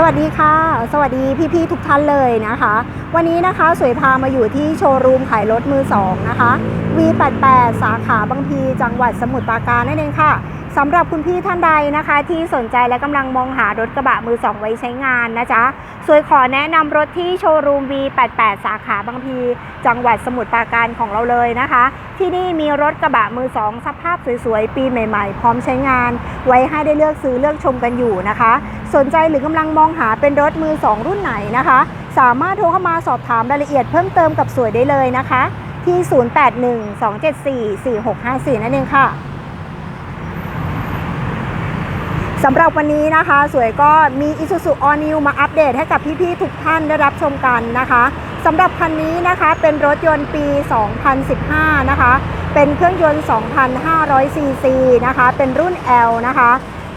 สวัสดีค่ะ สวัสดีพี่ๆทุกท่านเลยนะคะ วันนี้นะคะสวยพามาอยู่ที่โชว์รูมขายรถมือสองนะคะ V88 สาขาบางพีจังหวัดสมุทรปราการนั่นเองค่ะ สำหรับคุณพี่ท่านใดนะคะ ที่สนใจและกำลังมองหารถกระบะมือสองไว้ใช้งานนะจ๊ะสวยขอแนะนำรถที่โชว์รูม V88 สาขาบางพี จังหวัดสมุทรปราการของเราเลยนะคะ ที่นี่มีรถกระบะมือสองสภาพสวยๆ ปีใหม่ๆ พร้อมใช้งาน ไว้ให้ได้เลือกซื้อเลือกชมกันอยู่นะคะ สนใจหรือกำลังมองหาเป็นรถมือ2รุ่นไหนนะคะ สามารถโทรเข้ามาสอบถามรายละเอียดเพิ่มเติมกับสวยได้เลยนะคะ ที่ 0812744654 นั่นเองค่ะ สำหรับวันนี้นะคะ สวยก็มี Isuzu All New มาอัปเดตให้กับพี่ๆทุกท่านได้รับชมกันนะคะสำหรับคันนี้นะคะเป็นรถยนต์ปี 2015 นะคะ เป็นเครื่องยนต์ 2,500 ซีซีนะคะ เป็นรุ่น L นะคะ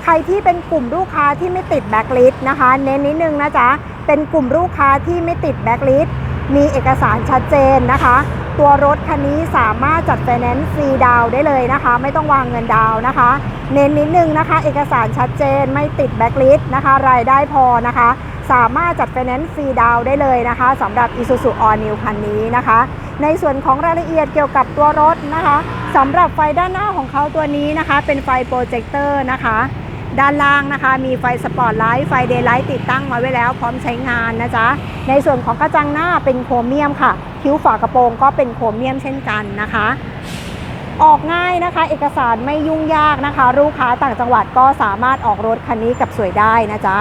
ใครที่เป็นกลุ่มลูกค้าที่ไม่ติดแบ็คลิสต์นะคะ เน้นนิดนึงนะจ๊ะ เป็นกลุ่มลูกค้าที่ไม่ติดแบ็คลิสต์ มีเอกสารชัดเจนนะคะ ตัวรถคันนี้สามารถจัดไฟแนนซ์ฟรีดาวได้เลยนะคะ ไม่ต้องวางเงินดาวนะคะ เน้นนิดนึงนะคะ เอกสารชัดเจนไม่ติดแบ็คลิสต์นะคะ รายได้พอนะคะ สามารถจัดไฟแนนซ์ฟรีดาวได้เลยนะคะสำหรับ Isuzu All New คันนี้นะคะ ในส่วนของรายละเอียดเกี่ยวกับตัวรถนะคะสำหรับไฟด้านหน้าของเขาตัวนี้นะคะ เป็นไฟโปรเจคเตอร์นะคะ ด้านล่างนะคะมีไฟสปอร์ตไลท์ไฟเดย์ไลท์ติดตั้งมาไว้แล้วพร้อมใช้งานนะจ๊ะ ในส่วนของกระจังหน้าเป็นโครเมียมค่ะ คิ้วฝากระโปรงก็เป็นโครเมียมเช่นกันนะคะ ออกง่ายนะคะ เอกสารไม่ยุ่งยากนะคะ ลูกค้าต่างจังหวัดก็สามารถออกรถคันนี้กับสวยได้นะจ๊ะ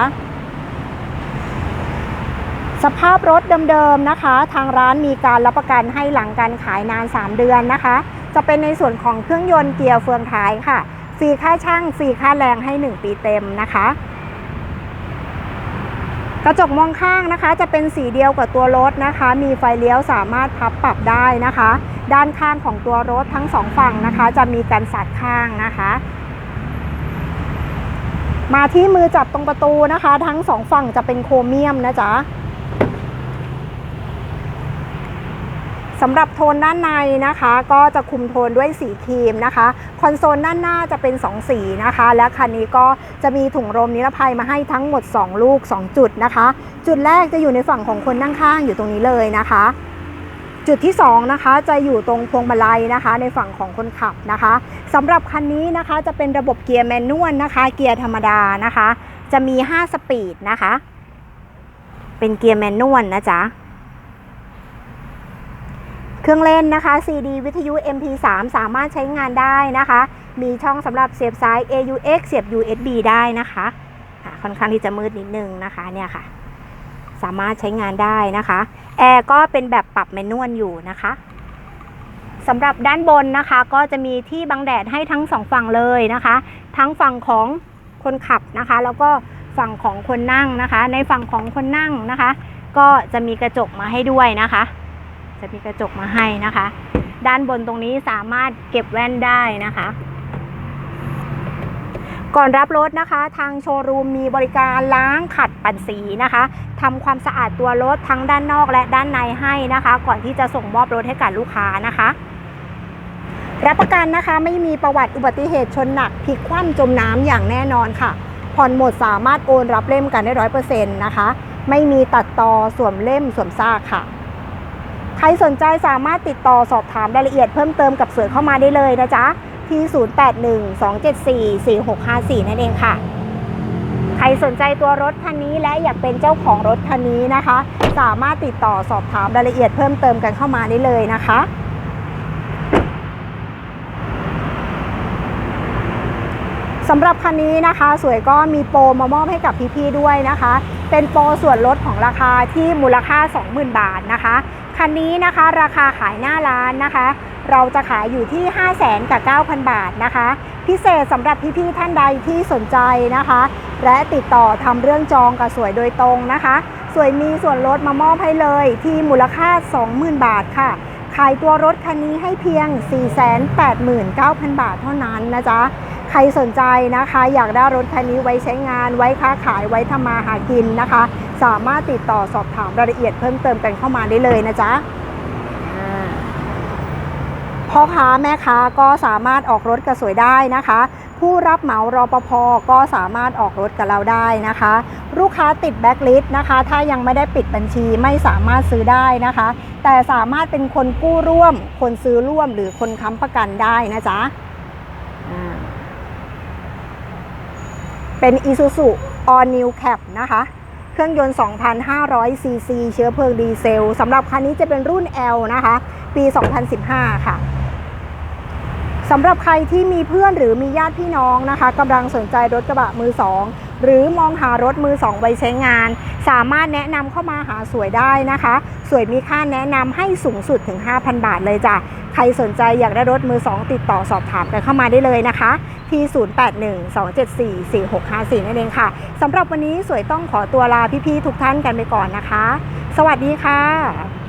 สภาพรถเดิมๆนะคะ ทางร้านมีการรับประกันให้หลังการขายนาน 3 เดือนนะคะ จะเป็นในส่วนของเครื่องยนต์เกียร์เฟืองท้ายค่ะ ฟรีค่าช่างฟรีค่าแรงให้ 1 ปีเต็มนะคะ กระจกมองข้างนะคะ จะเป็นสีเดียวกับตัวรถนะคะ มีไฟเลี้ยวสามารถพับปรับได้นะคะ ด้านข้างของตัวรถทั้งสองฝั่งนะคะ จะมีกันสัดข้างนะคะมาที่มือจับตรงประตูนะคะ ทั้งสองฝั่งจะเป็นโครเมียมนะจ๊ะ สำหรับโทนด้านในนะคะ ก็จะคุมโทนด้วยสีครีมนะคะ คอนโซลด้านหน้าจะเป็น 2 สีนะคะ และคันนี้ก็จะมีถุงลมนิรภัยมาให้ทั้งหมด 2 ลูก 2 จุดนะคะ จุดแรกจะอยู่ในฝั่งของคนนั่งข้างอยู่ตรงนี้เลยนะคะ จุดที่2นะคะจะอยู่ตรงพวงมาลัยนะคะ ในฝั่งของคนขับนะคะสำหรับคันนี้นะคะจะเป็นระบบเกียร์แมนนวลนะคะ เกียร์ธรรมดานะคะ จะมี 5 สปีดนะคะ เป็นเกียร์แมนนวลนะจ๊ะ เครื่องเล่นนะคะ CD วิทยุ MP3 สามารถใช้งานได้นะคะ มีช่องสำหรับเสียบสาย AUX เสียบ USB ได้นะคะะค่อนข้างที่จะมืดนิดนึงนะคะเนี่ยค่ะ สามารถใช้งานได้นะคะแอร์ก็เป็นแบบปรับแมนนวลอยู่นะคะสำหรับด้านบนนะคะ ก็จะมีที่บังแดดให้ทั้งสองฝั่งเลยนะคะ ทั้งฝั่งของคนขับนะคะ แล้วก็ฝั่งของคนนั่งนะคะ ในฝั่งของคนนั่งนะคะ ก็จะมีกระจกมาให้ด้วยนะคะ จะมีกระจกมาให้นะคะ ด้านบนตรงนี้สามารถเก็บแว่นได้นะคะ ก่อนรับรถนะคะ ทางโชว์รูมมีบริการล้างขัดปั่นสีนะคะทำความสะอาดตัวรถทั้งด้านนอกและด้านในให้นะคะ ก่อนที่จะส่งมอบรถให้กับลูกค้านะคะรับประกันนะคะไม่มีประวัติอุบัติเหตุชนหนักพลิกคว่ำจมน้ำอย่างแน่นอนค่ะผ่อนหมดสามารถโอนรับเล่มกันได้ร้อยเปอร์เซ็นต์นะคะ ไม่มีตัดต่อสวมเล่มสวมซากค่ะ ใครสนใจสามารถติดต่อสอบถามรายละเอียดเพิ่มเติมกับเสือเข้ามาได้เลยนะจ๊ะ ที่ 0812744654 นั่นเองค่ะ ใครสนใจตัวรถคันนี้และอยากเป็นเจ้าของรถคันนี้นะคะ สามารถติดต่อสอบถามรายละเอียดเพิ่มเติมกันเข้ามาได้เลยนะคะสำหรับคันนี้นะคะ สวยก็มีโปรมามอบให้กับพี่ๆด้วยนะคะ เป็นโปรส่วนลดของราคาที่มูลค่า 20,000 บาทนะคะ คันนี้นะคะ ราคาขายหน้าร้านนะคะ เราจะขายอยู่ที่ 5 0 0แสนกับ 9,000 บาทนะคะ พิเศษสำหรับพี่ๆท่านใดที่สนใจนะคะ และติดต่อทำเรื่องจองกับสวยโดยตรงนะคะ สวยมีส่วนลดมามอบให้เลยที่มูลค่า 20,000 บาทค่ะ ขายตัวรถคันนี้ให้เพียง 489,000 บาทเท่านั้นนะจ๊ะใครสนใจนะคะ อยากได้รถคันนี้ไว้ใช้งานไว้ค้าขายไว้ทำมาหากินนะคะ สามารถติดต่อสอบถามรายละเอียดเพิ่มเติมกันเข้ามาได้เลยนะจ๊ะพ่อค้าแม่ค้าก็สามารถออกรถกระสวยได้นะคะ ผู้รับเหมารอปภก็สามารถออกรถกับเราได้นะคะ ลูกค้าติดแบ็คลิสต์นะคะ ถ้ายังไม่ได้ปิดบัญชีไม่สามารถซื้อได้นะคะ แต่สามารถเป็นคนกู้ร่วม คนซื้อร่วมหรือคนค้ำประกันได้นะจ๊ะเป็น Isuzu All New Cap นะคะ เครื่องยนต์ 2,500 ซีซี เชื้อเพลิงดีเซลสำหรับคันนี้จะเป็นรุ่น L นะคะ ปี 2015 ค่ะ สำหรับใครที่มีเพื่อนหรือมีญาติพี่น้องนะคะกำลังสนใจรถกระบะมือสองหรือมองหารถมือสองไว้ใช้งาน สามารถแนะนำเข้ามาหาสวยได้นะคะ สวยมีค่าแนะนำให้สูงสุดถึง 5,000 บาทเลยจ้ะ ใครสนใจอยากได้รถมือสองติดต่อสอบถามกันเข้ามาได้เลยนะคะ ที่ 0812744654 นั่นเองค่ะสำหรับวันนี้สวยต้องขอตัวลาพี่ๆทุกท่านกันไปก่อนนะคะ สวัสดีค่ะ